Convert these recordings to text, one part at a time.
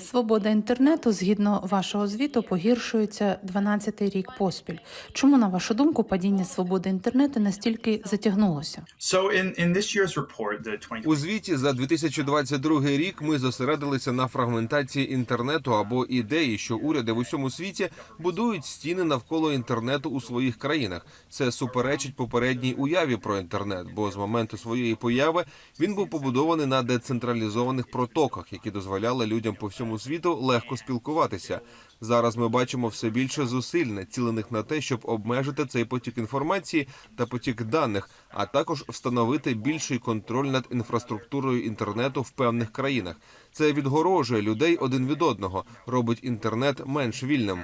Свобода інтернету, згідно вашого звіту, погіршується 12-й рік поспіль. Чому, на вашу думку, падіння свободи інтернету настільки затягнулося? So in, in this year's report, the 20 У звіті за 2022 рік ми зосередилися на фрагментації інтернету або ідеї, що уряди в усьому світі будують стіни навколо інтернету у своїх країнах. Це суперечить попередній уяві про інтернет, бо з моменту своєї появи він був побудований на децентралізованих протоках, які дозволяли людям по всьому світу легко спілкуватися. Зараз ми бачимо все більше зусиль, націлених на те, щоб обмежити цей потік інформації та потік даних, а також встановити більший контроль над інфраструктурою інтернету в певних країнах. Це відгорожує людей один від одного, робить інтернет менш вільним.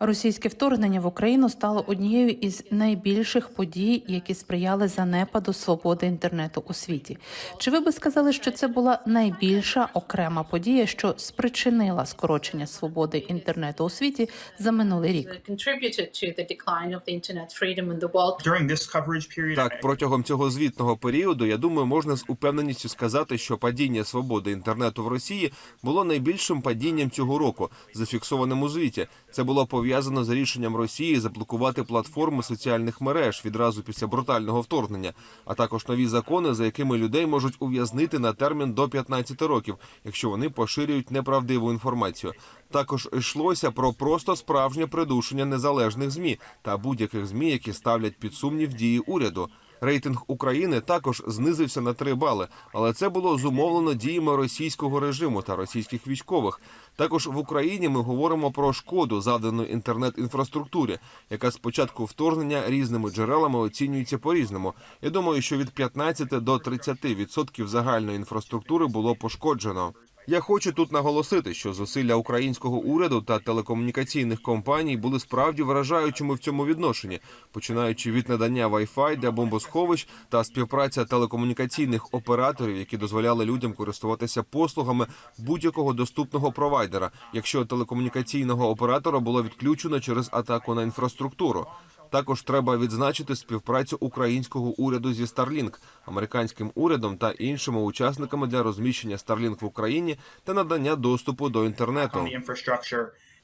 Російське вторгнення в Україну стало однією із найбільших подій, які сприяли занепаду свободи інтернету у світі. Чи ви би сказали, що це була найбільша окрема подія, що спричинила скорочення свободи інтернету у світі за минулий рік? contributed to the decline of the internet freedom in the world? During this coverage period, Так, протягом цього звітного періоду, я думаю, можна з упевненістю сказати, що падіння свободи інтернету в Росії було найбільшим падінням цього року, зафіксованим у звіті. Це було пов'язано з рішенням Росії заблокувати платформи соціальних мереж відразу після брутального вторгнення, а також нові закони, за якими людей можуть ув'язнити на термін до 15 років, якщо вони поширюють неправдиву інформацію. Також йшлося про просто справжнє придушення незалежних змі та будь-яких змі, які ставлять під сумнів дії уряду. Рейтинг України також знизився на 3 бали, але це було зумовлено діями російського режиму та російських військових. Також в Україні ми говоримо про шкоду, завдану інтернет-інфраструктурі, яка з початку вторгнення різними джерелами оцінюється по-різному. Я думаю, що від 15 до 30 відсотків загальної інфраструктури було пошкоджено. Я хочу тут наголосити, що зусилля українського уряду та телекомунікаційних компаній були справді вражаючими в цьому відношенні, починаючи від надання Wi-Fi для бомбосховищ та співпраця телекомунікаційних операторів, які дозволяли людям користуватися послугами будь-якого доступного провайдера, якщо телекомунікаційного оператора було відключено через атаку на інфраструктуру. Також треба відзначити співпрацю українського уряду зі Starlink, американським урядом та іншими учасниками для розміщення Starlink в Україні та надання доступу до інтернету.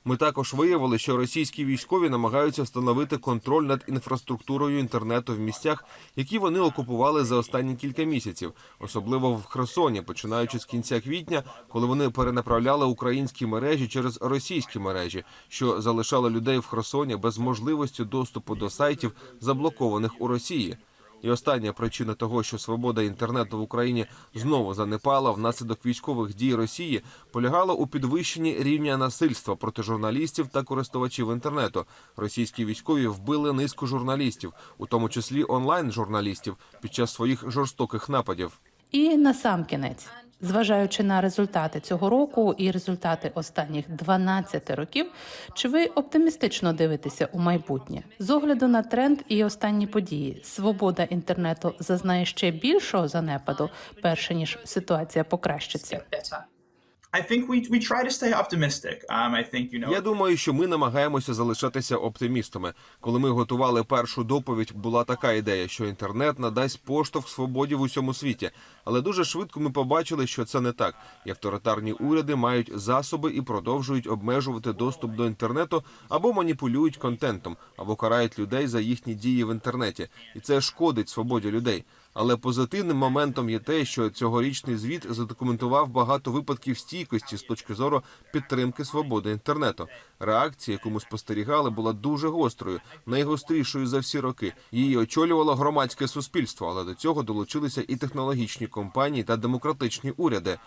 Ми також виявили, що російські військові намагаються встановити контроль над інфраструктурою інтернету в місцях, які вони окупували за останні кілька місяців, особливо в Херсоні, починаючи з кінця квітня, коли вони перенаправляли українські мережі через російські мережі, що залишало людей в Херсоні без можливості доступу до сайтів, заблокованих у Росії. І остання причина того, що свобода інтернету в Україні знову занепала внаслідок військових дій Росії, полягала у підвищенні рівня насильства проти журналістів та користувачів інтернету. Російські військові вбили низку журналістів, у тому числі онлайн журналістів, під час своїх жорстоких нападів. І на сам кінець, зважаючи на результати цього року і результати останніх 12 років, чи ви оптимістично дивитеся у майбутнє з огляду на тренд і останні події? Свобода інтернету зазнає ще більшого занепаду, перше ніж ситуація покращиться. Я думаю, що ми намагаємося залишатися оптимістами. Коли ми готували першу доповідь, була така ідея, що інтернет надасть поштовх свободі в усьому світі. Але дуже швидко ми побачили, що це не так. І авторитарні уряди мають засоби і продовжують обмежувати доступ до інтернету або маніпулюють контентом, або карають людей за їхні дії в інтернеті, і це шкодить свободі людей. Але позитивним моментом є те, що цьогорічний звіт задокументував багато випадків стійкості з точки зору підтримки свободи інтернету. Реакція, яку ми спостерігали, була дуже гострою, найгострішою за всі роки. Її очолювало громадське суспільство, але до цього долучилися і технологічні компанії та демократичні уряди.